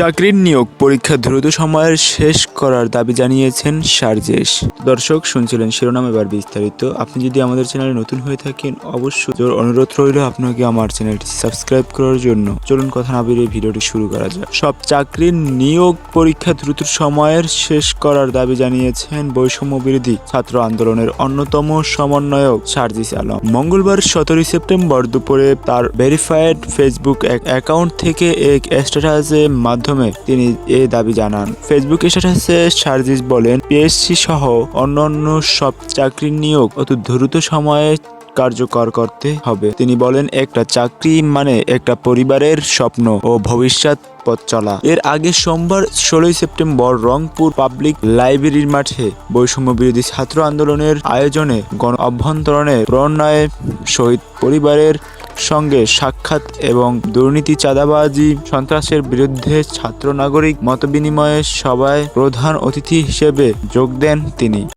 চাকরির নিয়োগ পরীক্ষা দ্রুত সময়ের শেষ করার দাবি জানিয়েছেন সার্জেশ। দর্শক, শুনছিলেন শিরোনাম, এবার বিস্তারিত। আপনি যদি আমাদের চ্যানেলে নতুন হয়ে থাকেন, অবশ্যই জোর অনুরোধ রইল আপনাকে আমার চ্যানেলটি সাবস্ক্রাইব করার জন্য। চলুন কথা না বেরিয়ে ভিডিওটি শুরু করা যাক। সব চাকরির নিয়োগ পরীক্ষা দ্রুত সময়ের শেষ করার দাবি জানিয়েছেন বৈষম্য বিরোধী ছাত্র আন্দোলনের অন্যতম সমন্বয়ক সার্জিস আলম। মঙ্গলবার সতেরোই সেপ্টেম্বর দুপুরে তার ভেরিফাইড ফেসবুক অ্যাকাউন্ট থেকে এক স্ট্যাটাসে স্ট্যাটাসের মাধ্যমে তিনি এ দাবি জানান। ফেসবুক স্ট্যাটাসে সার্জিস বলেন পিএসসি সহ অন্যান্য সব চাকরির নিয়োগ অতি দ্রুত সময়ে কার্যকর করতে হবে। তিনি বলেন, একটা চাকরি মানে একটা পরিবারের স্বপ্ন ও ভবিষ্যৎ পথ চলা। এর আগে সোমবার ষোলোই সেপ্টেম্বর রংপুর পাবলিক লাইব্রেরির মাঠে বৈষম্য বিরোধী ছাত্র আন্দোলনের আয়োজনে গণ অভ্যন্তরণে প্রণয়ে শহীদ পরিবারের সঙ্গে সাক্ষাৎ এবং দুর্নীতি, চাঁদাবাজি, সন্ত্রাসের বিরুদ্ধে ছাত্র নাগরিক মতবিনিময়ে সভায় প্রধান অতিথি হিসেবে যোগ দেন তিনি।